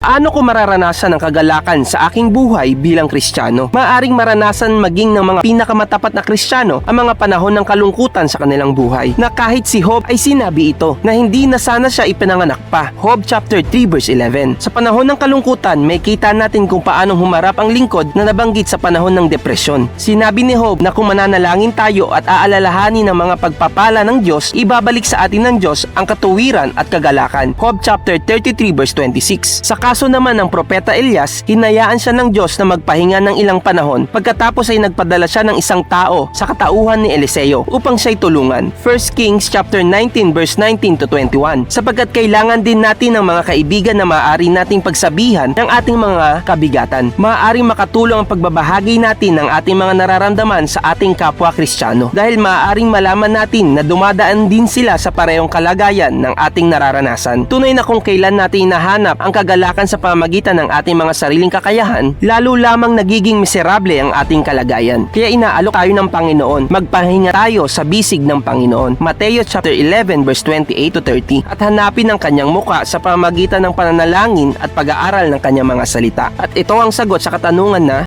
Ano ko mararanasan ang kagalakan sa aking buhay bilang Kristiyano? Maaring maranasan maging ng mga pinakamatapat na Kristiyano ang mga panahon ng kalungkutan sa kanilang buhay. Na kahit si Job ay sinabi ito na hindi na sana siya ipinanganak pa. Job chapter 3 verse 11. Sa panahon ng kalungkutan, may kita natin kung paano humarap ang lingkod na nabanggit sa panahon ng depresyon. Sinabi ni Job na kung mananalangin tayo at aalalahanin ng mga pagpapala ng Diyos, ibabalik sa atin ng Diyos ang katuwiran at kagalakan. Job chapter 33 verse 26. Sa kaso naman ng propeta Elias, hinayaan siya ng Diyos na magpahinga ng ilang panahon pagkatapos ay nagpadala siya ng isang tao sa katauhan ni Eliseo upang siya'y tulungan. 1 Kings chapter 19 verse 19 to 21. Sapagkat kailangan din natin ng mga kaibigan na maaari nating pagsabihan ng ating mga kabigatan. Maaaring makatulong ang pagbabahagi natin ng ating mga nararamdaman sa ating kapwa Kristiyano dahil maaaring malaman natin na dumadaan din sila sa parehong kalagayan ng ating nararanasan. Tunay na kung kailan natin nahanap ang kagalakan sa pamamagitan ng ating mga sariling kakayahan, lalo lamang nagiging miserable ang ating kalagayan. Kaya inaalok tayo ng Panginoon, magpahinga tayo sa bisig ng Panginoon. Mateo chapter 11 verse 28 to 30 at hanapin ang kanyang muka sa pamamagitan ng pananalangin at pag-aaral ng kanyang mga salita. At ito ang sagot sa katanungan na